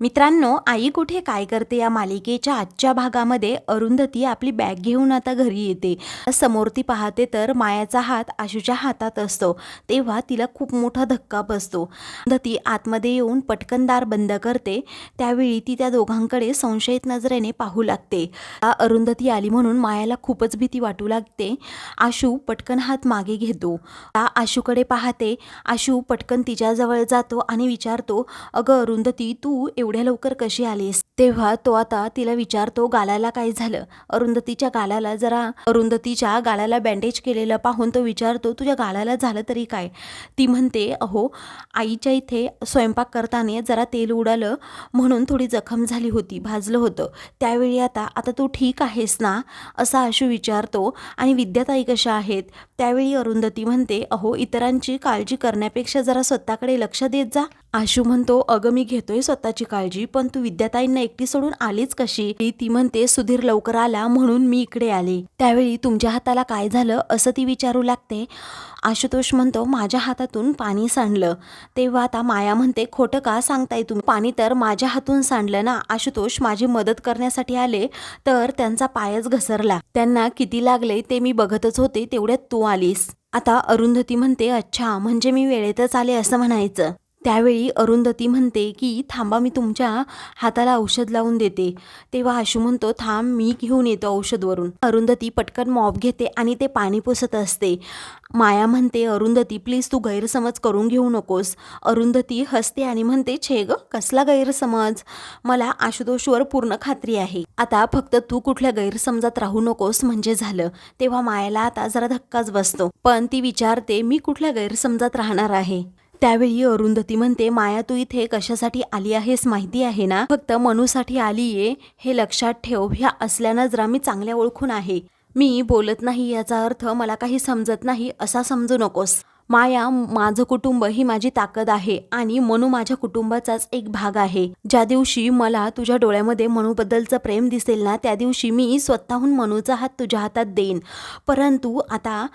मित्रांनो आई कुठे काय करते या मालिकेच्या आजच्या भागामध्ये? अरुंधती आपली बॅग घेऊन आता घरी येते. समोर ती पाहते तर मायाचा हात आशूच्या हातात असतो. तेव्हा तिला खूप मोठा धक्का बसतो. अरुंधती आतमध्ये येऊन पटकन दार बंद करते. त्यावेळी ती त्या दोघांकडे संशयित नजरेने पाहू लागते. अरुंधती आली म्हणून मायाला खूपच भीती वाटू लागते. आशू पटकन हात मागे घेतो. आशूकडे पाहते. आशू पटकन तिच्याजवळ जातो आणि विचारतो अगं अरुंधती तू एवढ्या लवकर कशी आलीस? तेव्हा तो आता तिला विचारतो गालाला काय झालं? अरुंधतीच्या गालाला जरा अरुंधतीच्या गालाला बँडेज केलेलं पाहून तो विचारतो तुझ्या गालाला झालं तरी काय? ती म्हणते अहो आईच्या इथे स्वयंपाक करताना जरा तेल उडालं म्हणून थोडी जखम झाली होती भाजलं होतं. त्यावेळी आता आता तू ठीक आहेस ना? असा आशू विचारतो. आणि विद्याताई कशा आहेत? त्यावेळी अरुंधती म्हणते अहो इतरांची काळजी करण्यापेक्षा जरा स्वतःकडे लक्ष देत जा. आशू म्हणतो अगं मी घेतोय स्वतःची काळजी पण तू विद्याताईंना एकटी सोडून आलीच कशी? ती म्हणते सुधीर लवकर आला म्हणून मी इकडे आले. त्यावेळी तुमच्या हाताला काय झालं असं ती विचारू लागते. आशुतोष म्हणतो माझ्या हातातून पाणी सांडलं. तेव्हा आता माया म्हणते खोटं का सांगताय तुम्ही? पाणी तर माझ्या हातून सांडलं ना. आशुतोष माझी मदत करण्यासाठी आले तर त्यांचा पायच घसरला. त्यांना किती लागले ते मी बघतच होते तेवढ्यात तू आलीस. आता अरुंधती म्हणते अच्छा म्हणजे मी वेळेतच आले असं म्हणायचं. त्यावेळी अरुंधती म्हणते की थांबा मी तुमच्या हाताला औषध लावून देते. तेव्हा आशू म्हणतो थांब मी घेऊन येतो औषधवरून. अरुंधती पटकन मॉप घेते आणि ते पाणी पुसत असते. माया म्हणते अरुंधती प्लीज तू गैरसमज करून घेऊ नकोस. अरुंधती हसते आणि म्हणते छे ग कसला गैरसमज? मला आशुतोषवर पूर्ण खात्री आहे. आता फक्त तू कुठल्या गैरसमजात राहू नकोस म्हणजे झालं. तेव्हा मायाला आता जरा धक्काच बसतो. पण ती विचारते मी कुठल्या गैरसमजात राहणार आहे? त्यावेळी अरुंधती म्हणते माया तू इथे कशासाठी आली आहेस माहिती आहे ना? फक्त मनूसाठी आलीये हे लक्षात ठेव. ह्या असल्या नजरा मी चांगल्या ओळखून आहे. मी बोलत नाही याचा अर्थ मला काही समजत नाही असा समजू नकोस. माया माझं कुटुंब ही माझी ताकद आहे आणि मनू माझ्या कुटुंबाचाच एक भाग आहे. ज्या दिवशी मला तुझ्या डोळ्यामध्ये मनूबद्दलचं प्रेम दिसेल ना त्या दिवशी मी स्वतःहून मनूचा हात तुझ्या हातात देईन. परंतु आता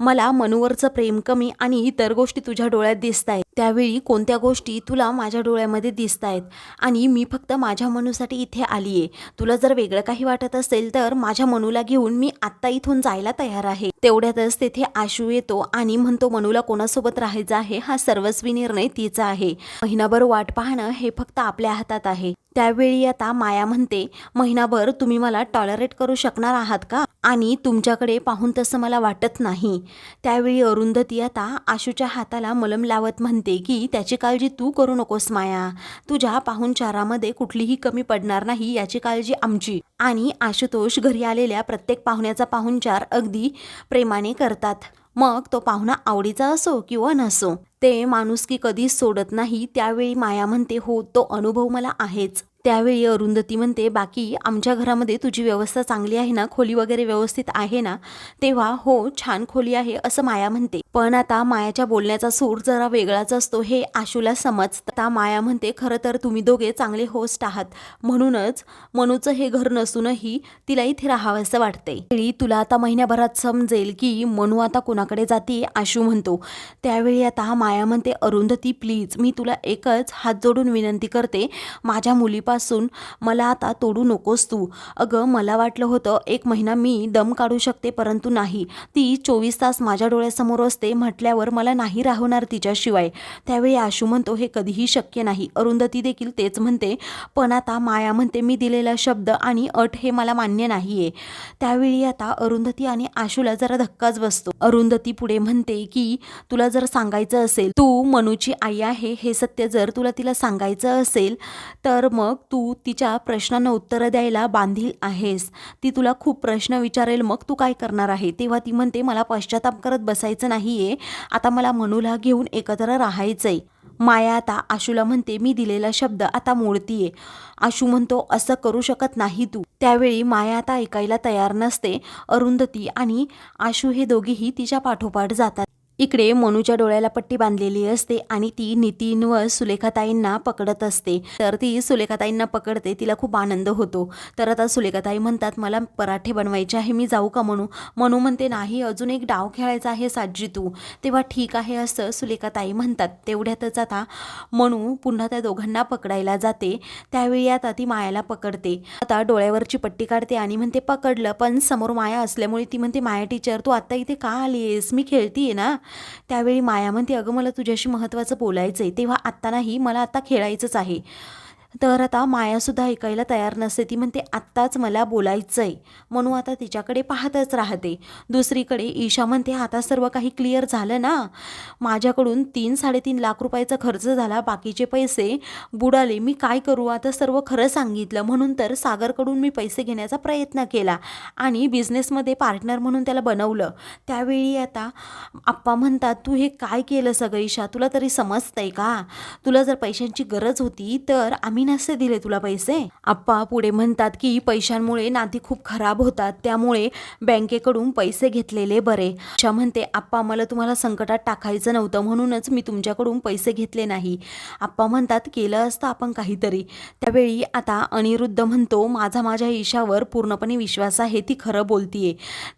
मला मनूवरचं प्रेम कमी आणि इतर गोष्टी तुझ्या डोळ्यात दिसत आहेत त्यावेळी कोणत्या गोष्टी तुला माझ्या डोळ्यामध्ये दिसत आहेत आणि मी फक्त माझ्या मनूसाठी इथे आली आहे तुला जर वेगळं काही वाटत असेल तर माझ्या मनूला घेऊन मी आत्ता इथून जायला तयार आहे. तेवढ्यातच तेथे आशू येतो आणि म्हणतो मनूला कोणासोबत राहायचं आहे हा सर्वस्वी निर्णय तिचा आहे. महिनाभर वाट पाहणं हे फक्त आपल्या हातात आहे. त्यावेळी आता माया म्हणते महिनाभर तुम्ही मला टॉलरेट करू शकणार आहात का? आणि तुमच्याकडे पाहून तसं मला वाटत नाही. त्यावेळी अरुंधती आता आशूच्या हाताला मलम लावत म्हणते की त्याची काळजी तू करू नकोस माया. तुझ्या पाहुणचारामध्ये कुठलीही कमी पडणार नाही याची काळजी आमची. आणि आशुतोष घरी आलेल्या प्रत्येक पाहुण्याचा पाहुणचार अगदी प्रेमाने करतात. मग तो पाहुणा आवडीचा असो किंवा नसो ते माणुसकी कधीच सोडत नाही त्यावेळी माया म्हणते हो तो अनुभव मला आहेच. त्यावेळी अरुंधती म्हणते बाकी आमच्या घरामध्ये तुझी व्यवस्था चांगली आहे ना? खोली वगैरे व्यवस्थित आहे ना? तेव्हा हो छान खोली आहे असं माया म्हणते. पण आता मायाच्या बोलण्याचा सूर जरा वेगळाच असतो हे आशूला समजतं. आता माया म्हणते खरं तर तुम्ही दोघे चांगले होस्ट आहात. म्हणूनच मनूचं हे घर नसूनही तिला इथे राहावंसं वाटतंय. वेळी तुला आता महिन्याभरात समजेल की मनू आता कुणाकडे जाते? आशू म्हणतो. त्यावेळी आता माया म्हणते अरुंधती प्लीज मी तुला एकच हात जोडून विनंती करते. माझ्या पासून मला आता तोडू नकोस तू. अगं मला वाटलं होतं एक महिना मी दम काढू शकते परंतु नाही. ती चोवीस तास माझ्या डोळ्यासमोर असते म्हटल्यावर मला नाही राहणार तिच्याशिवाय. त्यावेळी आशू म्हणतो हे कधीही शक्य नाही. अरुंधती देखील तेच म्हणते पण आता माया म्हणते मी दिलेला शब्द आणि अट हे मला मान्य नाही आहे त्यावेळी आता अरुंधती आणि आशूला जरा धक्काच बसतो. अरुंधती पुढे म्हणते की तुला जर सांगायचं असेल तू मनूची आई आहे हे सत्य जर तुला तिला सांगायचं असेल तर मग तू तिच्या प्रश्नांना उत्तरं द्यायला बांधील आहेस. ती तुला खूप प्रश्न विचारेल मग तू काय करणार आहे? तेव्हा ती म्हणते मला पश्चाताप करत बसायचं नाही आहे आता मला मनूला घेऊन एकत्र राहायचं आहे माया आता आशूला म्हणते मी दिलेला शब्द आता मोडतीये. आशू म्हणतो असं करू शकत नाही तू. त्यावेळी माया आता ऐकायला तयार नसते. अरुंधती आणि आशू हे दोघेही तिच्या पाठोपाठ जातात. इकडे मनूच्या डोळ्याला पट्टी बांधलेली असते आणि ती नितीन व सुलेखाताईंना पकडत असते. तर ती सुलेखाताईंना पकडते तिला खूप आनंद होतो. तर आता सुलेखाताई म्हणतात मला पराठे बनवायचे आहे मी जाऊ का म्हणू? मनू म्हणते नाही अजून एक डाव खेळायचा आहे साजी तू. तेव्हा ठीक आहे असं सुलेखाताई म्हणतात. तेवढ्यातच आता मनू पुन्हा त्या दोघांना पकडायला जाते. त्यावेळी आता ती मायाला पकडते. आता डोळ्यावरची पट्टी काढते आणि म्हणते पकडलं पण समोर माया असल्यामुळे ती म्हणते माया टीचर तू आता इथे का आली आहेस मी खेळतीये ना. त्यावेळी माया म्हणते अगं मला तुझ्याशी महत्त्वाचं बोलायचं आहे तेव्हा आत्ता नाही मला आता खेळायचंच आहे. तर आता मायासुद्धा ऐकायला तयार नसते. ती म्हणते आत्ताच मला बोलायचं आहे म्हणून आता तिच्याकडे पाहतच राहते. दुसरीकडे ईशा म्हणते आता सर्व काही क्लिअर झालं ना? माझ्याकडून तीन साडेतीन लाख रुपयाचा खर्च झाला बाकीचे पैसे बुडाले. मी काय करू? आता सर्व खरं सांगितलं. म्हणून तर सागरकडून मी पैसे घेण्याचा प्रयत्न केला आणि बिझनेसमध्ये पार्टनर म्हणून त्याला बनवलं. त्यावेळी आता आप्पा म्हणतात तू हे काय केलं सगळं ईशा? तुला तरी समजतंय का? तुला जर पैशांची गरज होती तर आम्ही नसते दिले तुला पैसे? आप्पा पुढे म्हणतात की पैशांमुळे नाती खूप खराब होतात त्यामुळे बँकेकडून पैसे घेतलेले बरे. अशा म्हणते आप्पा मला तुम्हाला संकटात टाकायचं नव्हतं म्हणूनच मी तुमच्याकडून पैसे घेतले नाही. आप्पा म्हणतात केलं असतं आपण काहीतरी. त्यावेळी आता अनिरुद्ध म्हणतो माझा माझ्या ईशावर पूर्णपणे विश्वास आहे ती खरं बोलतीये.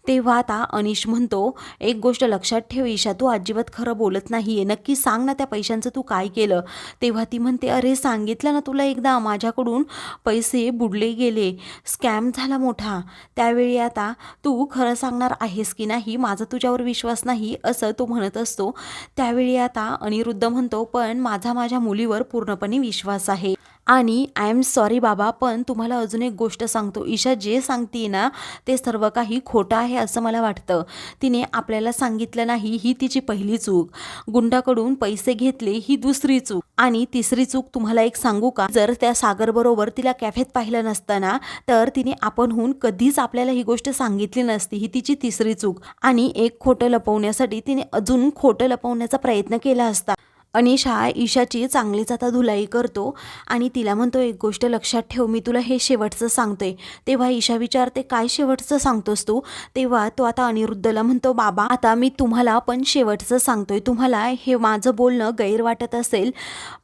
तेव्हा आता अनिश म्हणतो एक गोष्ट लक्षात ठेव ईशा तू अजिबात खरं बोलत नाहीये. नक्की सांग ना त्या पैशांचं तू काय केलं? तेव्हा ती म्हणते अरे सांगितलं ना तुला एकदा माझ्याकडून पैसे बुडले गेले. स्कॅम झाला मोठा. त्यावेळी आता तू खरं सांगणार आहेस की नाही? माझा तुझ्यावर विश्वास नाही असं तो म्हणत असतो. त्यावेळी आता अनिरुद्ध म्हणतो पण माझा माझ्या मुलीवर पूर्णपणे विश्वास आहे. आणि आय एम सॉरी बाबा पण तुम्हाला अजून एक गोष्ट सांगतो. ईशा जे सांगते ना ते सर्व काही खोटं आहे असं मला वाटतं. तिने आपल्याला सांगितलं नाही ही तिची पहिली चूक. गुंडाकडून पैसे घेतले ही दुसरी चूक. आणि तिसरी चूक तुम्हाला एक सांगू का? जर त्या सागरबरोबर तिला कॅफेत पाहिलं नसताना तर तिने आपणहून कधीच आपल्याला ही गोष्ट सांगितली नसती. ही तिची तिसरी चूक. आणि एक खोटं लपवण्यासाठी तिने अजून खोटं लपवण्याचा प्रयत्न केला असता. अनिश हा ईशाची चांगलीच आता धुलाई करतो आणि तिला म्हणतो एक गोष्ट लक्षात ठेव मी तुला हे शेवटचं सांगतोय. तेव्हा ईशा विचारते काय शेवटचं सांगतोस तू? तेव्हा तो आता अनिरुद्धला म्हणतो बाबा आता मी तुम्हाला पण शेवटचं सांगतोय. तुम्हाला हे माझं बोलणं गैर वाटत असेल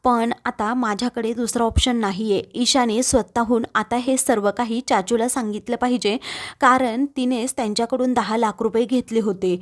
पण आता माझ्याकडे दुसरा ऑप्शन नाही आहे ईशाने स्वतःहून आता हे सर्व काही चाचूला सांगितलं पाहिजे कारण तिनेच त्यांच्याकडून दहा लाख रुपये घेतले होते.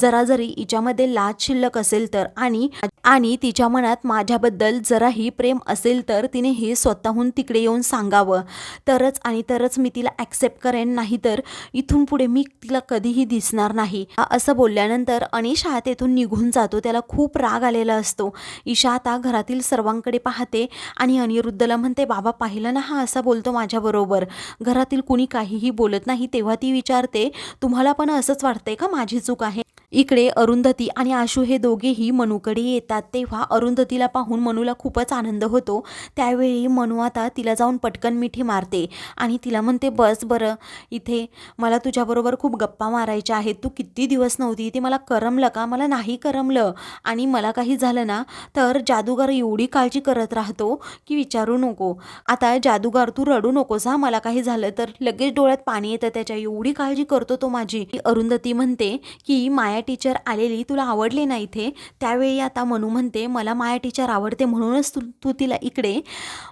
जरा जरी हिच्यामध्ये लाज शिल्लक असेल तर आणि आणि तिच्या मनात माझ्याबद्दल जराही प्रेम असेल तर तिने हे स्वतःहून तिकडे येऊन सांगावं. तरच आणि तरच मी तिला ॲक्सेप्ट करेन नाही तर इथून पुढे मी तिला कधीही दिसणार नाही. असं बोलल्यानंतर अनिश हा तेथून निघून जातो. त्याला खूप राग आलेला असतो. ईशा आता घरातील सर्वांकडे पाहते आणि अनिरुद्धला म्हणते बाबा पाहिलं ना हा असा बोलतो माझ्याबरोबर. घरातील कुणी काहीही बोलत नाही तेव्हा ती विचारते तुम्हाला पण असंच वाटतंय का माझी चूक आहे? इकडे अरुंधती आणि आशू हे दोघेही मनूकडे येतात. तेव्हा अरुंधतीला पाहून मनूला खूपच आनंद होतो. त्यावेळी मनू आता तिला जाऊन पटकन मिठी मारते आणि तिला म्हणते बस बरं इथे मला तुझ्याबरोबर खूप गप्पा मारायच्या आहेत. तू किती दिवस नव्हती इथे मला करमलं का? मला नाही करमलं. आणि मला काही झालं ना तर जादूगार एवढी काळजी करत राहतो की विचारू नको. आता जादूगार तू रडू नकोस हा. मला काही झालं तर लगेच डोळ्यात पाणी येतं. त्याच्या एवढी काळजी करतो तो माझी. अरुंधती म्हणते की माया माया टीचर आलेली तुला आवडली ना इथे त्यावेळी आता मनू म्हणते मला माया टीचर आवडते म्हणूनच तू तू तिला इकडे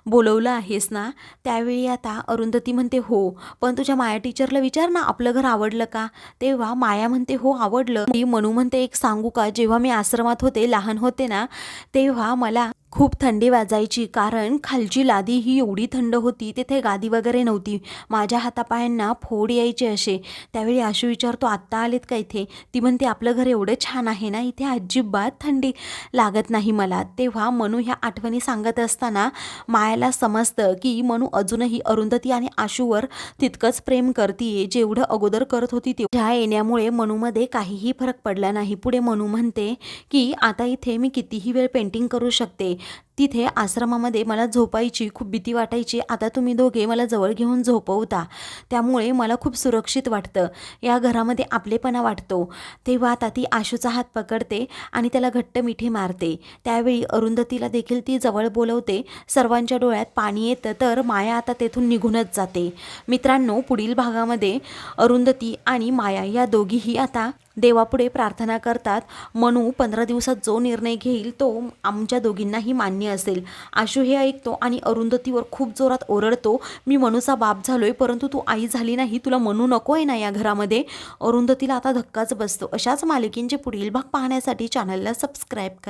बोलवलं आहेस ना? त्यावेळी आता अरुंधती म्हणते हो पण तुझ्या माया टीचरला विचार ना आपलं घर आवडलं का? तेव्हा माया म्हणते हो आवडलं. मी मनू म्हणते एक सांगू का? जेव्हा मी आश्रमात होते लहान होते ना तेव्हा मला खूप थंडी वाजायची कारण खालची लादी ही एवढी थंड होती तिथे गादी वगैरे नव्हती. माझ्या हातापायांना फोड यायचे असे. त्यावेळी आशू विचारतो आत्ता आलेत का इथे? ती म्हणते आपलं घर एवढं छान आहे ना इथे अजिबात थंडी लागत नाही मला. तेव्हा मनू ह्या आठवणी सांगत असताना मायाला समजतं की मनू अजूनही अरुंधती आणि आशूवर तितकंच प्रेम करतीये. जेवढं अगोदर करत होती तेवढ्या येण्यामुळे मनूमध्ये काहीही फरक पडला नाही. पुढे मनू म्हणते की आता इथे मी कितीही वेळ पेंटिंग करू शकते. तिथे आश्रमामध्ये मला झोपायची खूप भीती वाटायची. आता तुम्ही दोघे मला जवळ घेऊन झोपवता. त्यामुळे मला खूप सुरक्षित वाटतं. या घरामध्ये आपलेपणा वाटतो. तेव्हा आता ती आशूचा हात पकडते आणि त्याला घट्ट मिठी मारते. त्यावेळी अरुंधतीला देखील ती जवळ बोलवते. सर्वांच्या डोळ्यात पाणी येतं तर माया आता तेथून निघूनच जाते. मित्रांनो पुढील भागामध्ये अरुंधती आणि माया या दोघीही आता देवापुढे प्रार्थना करतात. मनू पंधरा दिवसात जो निर्णय घेईल तो आमच्या दोघींनाही मान्य असेल. आशू हे ऐकतो आणि अरुंधतीवर खूप जोरात ओरडतो. मी मनूचा बाप झालोय परंतु तू आई झाली नाही तुला मनू नको आहे ना या घरामध्ये? अरुंधतीला आता धक्काच बसतो. अशाच मालिकेंचे पुढील भाग पाहण्यासाठी चॅनलला सबस्क्राईब करा.